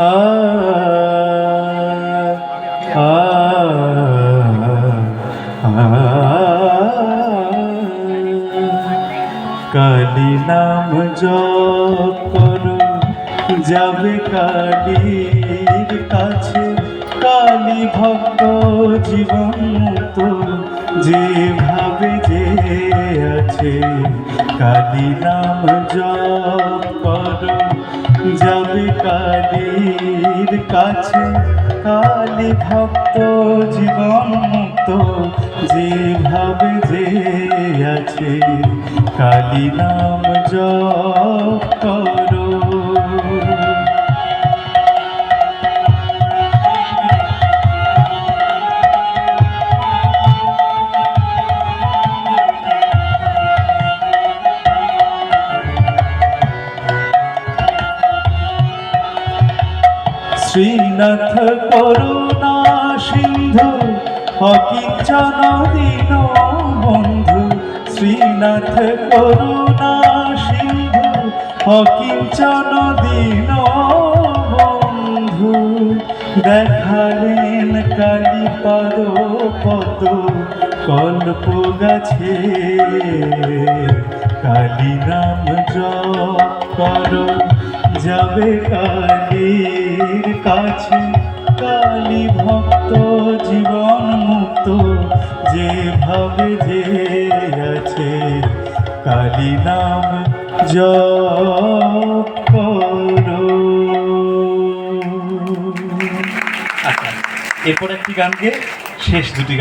আ আ কালী নাম জপ করো যাবে কালীর কাছে কালী ভক্ত জীবন তো যেভাবে যে আছে কালী নাম জপ করো। যাবে কালীর কাছে কালী ভক্ত জীবন মুক্ত যেভাবে যে আছে কালী নাম জপ শ্রীনাথ করুণা সিন্ধু অকিঞ্চন দীন বন্ধু। শ্রীনাথ করুণা সিন্ধু অকিঞ্চন দীন বন্ধু। দেখালেন কালী পদ পদ কল্প গাছে কালী নাম জপ করো। যাবে কালীর কাছে। কালী ভক্ত জীবন মুক্ত যেভাবে যে আছে, কালী নাম জপ আচ্ছা এরপর একটি গান গিয়ে শেষ দুটি গান